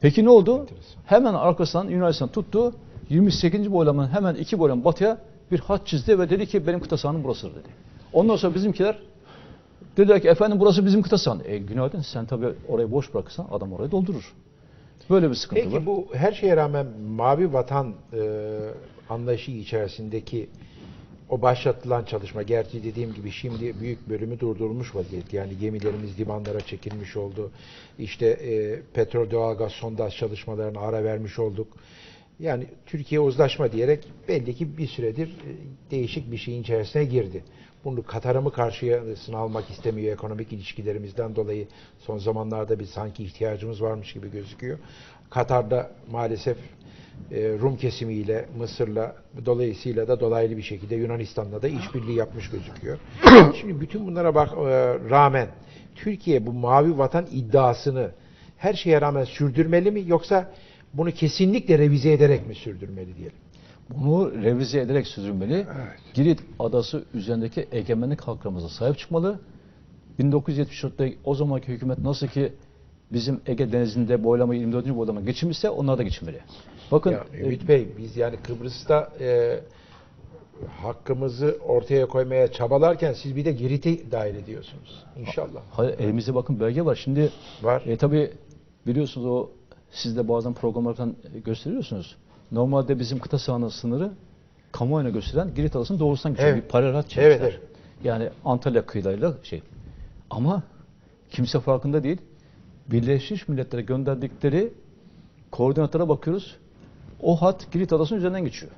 Peki ne oldu? Enteresan. Hemen arkasından Yunanistan tuttu. 28. boylamanın hemen iki boylam batıya bir hat çizdi ve dedi ki benim kıta sahanım burasıdır dedi. Ondan sonra bizimkiler dediler ki efendim burası bizim kıta sahanı. E günaydın sen tabii orayı boş bırakırsan adam orayı doldurur. Böyle bir sıkıntı var. Peki bu her şeye rağmen mavi vatan e, anlayışı içerisindeki o başlatılan çalışma, gerçi dediğim gibi şimdi büyük bölümü durdurulmuş vaziyette. Yani gemilerimiz limanlara çekilmiş oldu. İşte e, petrol doğalgaz sondaj çalışmalarına ara vermiş olduk. Yani Türkiye uzlaşma diyerek belli ki bir süredir e, değişik bir şeyin içerisine girdi. Bunu Katar'ı mı karşısına almak istemiyor ekonomik ilişkilerimizden dolayı son zamanlarda bir sanki ihtiyacımız varmış gibi gözüküyor. Katar'da maalesef Rum kesimiyle, Mısır'la dolayısıyla da dolaylı bir şekilde Yunanistan'la da işbirliği yapmış gözüküyor. Şimdi bütün bunlara bak e, rağmen Türkiye bu mavi vatan iddiasını her şeye rağmen sürdürmeli mi yoksa bunu kesinlikle revize ederek mi sürdürmeli diyelim? Bunu revize ederek sürdürmeli. Girit adası üzerindeki egemenlik haklarımıza sahip çıkmalı. 1974'te o zamanki hükümet nasıl ki bizim Ege Denizi'nde boylama 24. boylama geçirmişse onlar da geçirmeli. Bakın Ya, e, Ümit Bey biz yani Kıbrıs'ta e, hakkımızı ortaya koymaya çabalarken siz bir de Girit'i dahil ediyorsunuz. İnşallah. hayır, elimizde bakın belge var. Şimdi Var. E tabi biliyorsunuz o siz de bazen programlardan gösteriyorsunuz. Normalde bizim kıta sahanı sınırı kamuoyuna gösteren Girit Adası'nın doğrusundan geçiyor. Evet. Bir paralel çekmişler. Evet, evet. Yani Antalya kıyılarıyla şey. Ama kimse farkında değil. Birleşmiş Milletler'e gönderdikleri koordinatlara bakıyoruz. O hat Girit Adası'nın üzerinden geçiyor.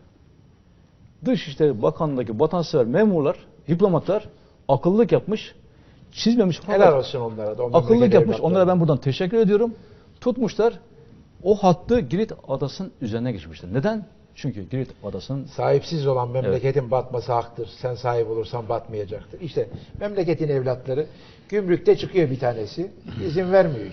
Dışişleri Bakanlığı'ndaki vatansever memurlar, diplomatlar akıllılık yapmış, çizmemiş. Helal olsun onlara da. memleket yapmış. evlatlarına. Onlara ben buradan teşekkür ediyorum. Tutmuşlar. O hattı Girit Adası'nın üzerine geçmişler. Neden? Çünkü Girit Adası'nın Sahipsiz olan memleketin batması haktır. Sen sahip olursan batmayacaktır. İşte memleketin evlatları gümrükte çıkıyor bir tanesi. izin vermiyor.